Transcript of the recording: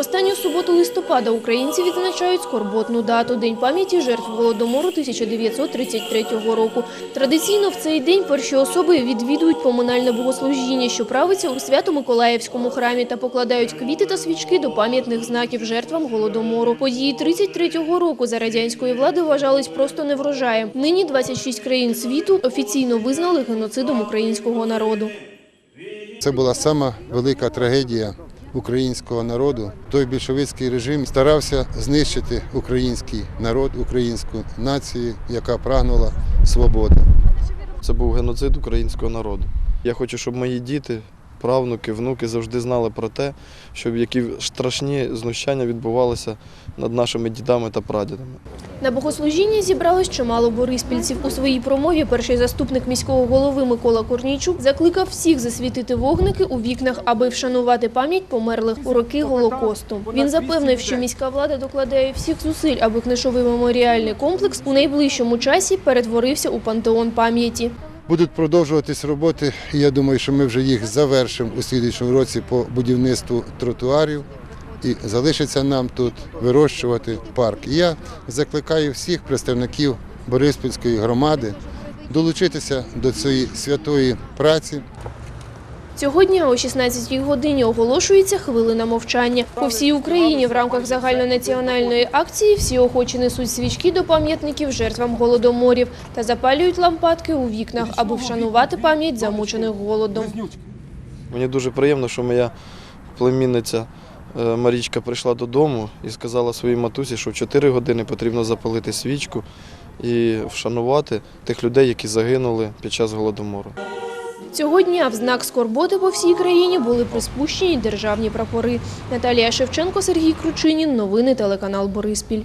останню суботу листопада українці відзначають скорботну дату – День пам'яті жертв Голодомору 1933 року. Традиційно в цей день перші особи відвідують поминальне богослужіння, що правиться у Свято-Миколаївському храмі та покладають квіти та свічки до пам'ятних знаків жертвам Голодомору. Події 33-го року за радянської влади вважались просто неврожаєм. Нині 26 країн світу офіційно визнали геноцидом українського народу. Це була сама велика трагедія українського народу. Той більшовицький режим старався знищити український народ, українську націю, яка прагнула свободи. Це був геноцид українського народу. Я хочу, щоб мої діти, правнуки, внуки завжди знали про те, щоб які страшні знущання відбувалися над нашими дідами та прадідами. На богослужінні зібралось чимало бориспільців. У своїй промові перший заступник міського голови Микола Корнійчук закликав всіх засвітити вогники у вікнах, аби вшанувати пам'ять померлих у роки Голокосту. Він запевнив, що міська влада докладає всіх зусиль, аби книжовий меморіальний комплекс у найближчому часі перетворився у пантеон пам'яті. Будуть продовжуватись роботи, і я думаю, що ми вже їх завершимо у слідчому році по будівництву тротуарів. І залишиться нам тут вирощувати парк. І я закликаю всіх представників Бориспільської громади долучитися до цієї святої праці. Цього дня о 16-й годині оголошується хвилина мовчання. По всій Україні в рамках загальнонаціональної акції всі охочі несуть свічки до пам'ятників жертвам голодоморів та запалюють лампадки у вікнах, аби вшанувати пам'ять замучених голодом. Мені дуже приємно, що моя племінниця е, Марічка прийшла додому і сказала своїй матусі, що в 4 години потрібно запалити свічку і вшанувати тих людей, які загинули під час голодомору. Цього дня в знак скорботи по всій країні були приспущені державні прапори. Наталія Шевченко, Сергій Кручинін. Новини телеканал Бориспіль.